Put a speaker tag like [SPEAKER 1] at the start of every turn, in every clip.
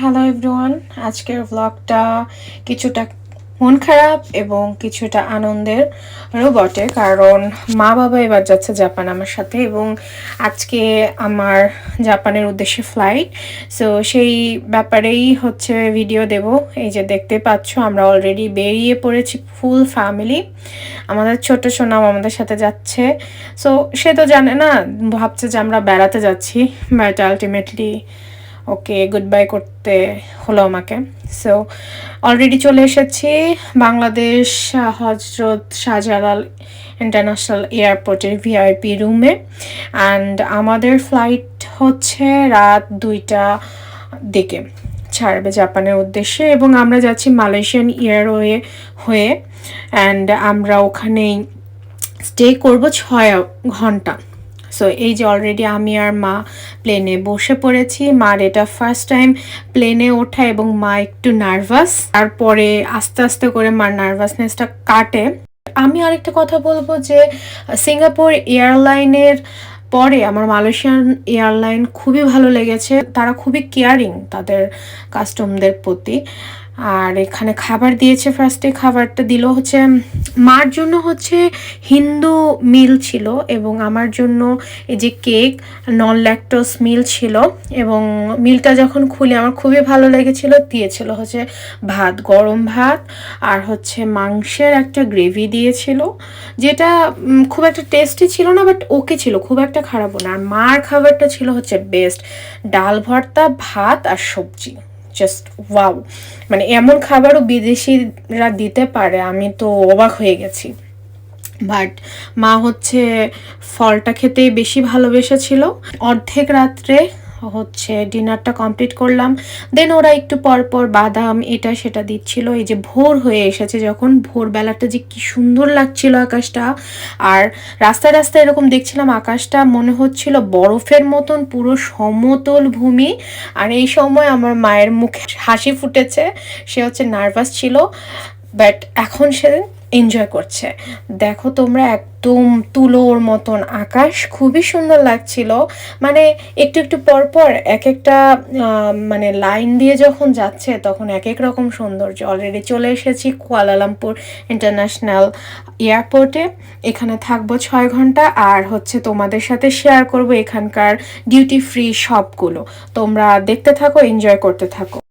[SPEAKER 1] Hello everyone আজকের ব্লগটা কিছুটা মন খারাপ এবং কিছুটা আনন্দেরও বটে কারণ মা বাবা এবার যাচ্ছে জাপান আমার সাথে এবং আজকে আমার জাপানের উদ্দেশ্যে ফ্লাইট সো সেই ব্যাপারেই হচ্ছে ভিডিও দেব। এই যে দেখতে পাচ্ছ, আমরা অলরেডি বেরিয়ে পড়েছি ফুল ফ্যামিলি আমাদের ছোট সোনাম আমাদের সাথে যাচ্ছে। সো সে তো জানে না, ভাবছে যে আমরা বেড়াতে যাচ্ছি but ultimately okay good bye করতে হলো আমাকে। সো অলরেডি চলে এসেছি বাংলাদেশ হজরত শাহজালাল ইন্টারন্যাশনাল এয়ারপোর্টের ভিআইপি রুমে অ্যান্ড আমাদের ফ্লাইট হচ্ছে রাত দুইটা দিকে, ছাড়বে জাপানের উদ্দেশ্যে। এবং আমরা যাচ্ছি মালয়েশিয়ান এয়ারওয়ে হয়ে। অ্যান্ড আমরা ওখানেই স্টে করব ছয় ঘণ্টা। সো এই যে অলরেডি আমি আর মা প্লেনে বসে পড়েছি। মার এটা ফার্স্ট টাইম প্লেনে ওঠা এবং মা একটু নার্ভাস তারপরে আস্তে আস্তে করে মার নার্ভাসনেসটা কাটে। আমি আরেকটা কথা বলব যে সিঙ্গাপুর এয়ারলাইনের পরে আমার মালয়েশিয়ান এয়ারলাইন খুবই ভালো লেগেছে। তারা খুবই কেয়ারিং তাদের কাস্টমদের প্রতি। আর এখানে খাবার দিয়েছে ফার্স্টে খাবারটা দিল হচ্ছে, মার জন্য হচ্ছে হিন্দু মিল ছিল এবং আমার জন্য এই যে কেক নন ল্যাকটোস মিল ছিল এবং মিলটা যখন খুলে আমার খুবই ভালো লেগেছিল, দিয়েছিল হচ্ছে ভাত, গরম ভাত আর হচ্ছে মাংসের একটা গ্রেভি দিয়েছিল, যেটা খুব একটা টেস্টি ছিল না বাট ওকে ছিল, খুব একটা খারাপও না। আর মার খাবারটা ছিল হচ্ছে বেস্ট ডাল ভর্তা, ভাত আর সবজি। জাস্ট ওয়াও মানে এমন খাবারও বিদেশিরা দিতে পারে, আমি তো অবাক হয়ে গেছি। বাট মা হচ্ছে ফলটা খেতেই বেশি ভালোবেসেছিল। অর্ধেক রাত্রে হচ্ছে, ডিনারটা কমপ্লিট করলাম। দেন ওরা একটু পর পর বাদাম, এটা, সেটা দিচ্ছিল। এই যে ভোর হয়ে এসেছে যখন, ভোরবেলাটা যে কি সুন্দর লাগছিল আকাশটা। আর রাস্তায় রাস্তায় এরকম দেখছিলাম আকাশটা, মনে হচ্ছিল বরফের মতন, পুরো সমতল ভূমি। আর এই সময় আমার মায়ের মুখে হাসি ফুটেছে। সে হচ্ছে নার্ভাস ছিল। বাট এখন সে এনজয় করছে। দেখো তোমরা একদম তুলোর মতন আকাশ, খুবই সুন্দর লাগছিল। মানে একটু একটু পর পর এক একটা মানে লাইন দিয়ে যখন যাচ্ছে, তখন এক এক রকম সৌন্দর্য। অলরেডি চলে এসেছি কুয়ালালামপুর ইন্টারন্যাশনাল এয়ারপোর্টে এখানে থাকব ছয় ঘণ্টা আর হচ্ছে তোমাদের সাথে শেয়ার করব এখানকার ডিউটি ফ্রি শপগুলো তোমরা দেখতে থাকো এনজয় করতে থাকো।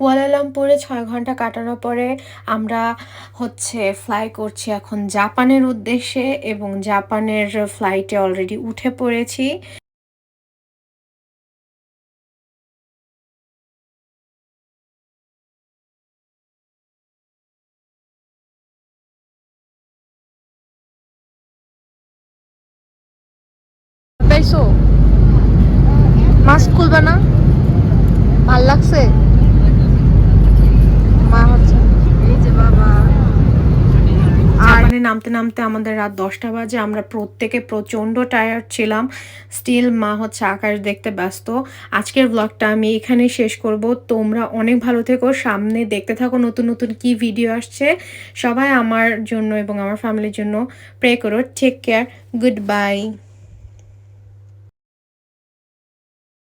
[SPEAKER 1] কুয়ালালামপুরে ছয় ঘণ্টা কাটানোর পরে আমরা হচ্ছে ফ্লাই করছি এখন জাপানের উদ্দেশ্যে এবং জাপানের ফ্লাইটে অলরেডি উঠে পড়েছি।
[SPEAKER 2] মাস্ক খুলবে না? ভালো লাগছে মা হচ্ছে এই যে বাবা
[SPEAKER 1] জাপানে নামতে নামতে আমাদের রাত দশটা বাজে। আমরা প্রত্যেকে প্রচণ্ড টায়ার্ড ছিলাম। স্টিল মা হচ্ছে আকাশ দেখতে ব্যস্ত। আজকের ব্লগটা আমি এখানে শেষ করব। তোমরা অনেক ভালো থেকো। সামনে দেখতে থাকো নতুন নতুন কি ভিডিও আসছে। সবাই আমার জন্য এবং আমার ফ্যামিলির জন্য প্রে করো। Take care good bye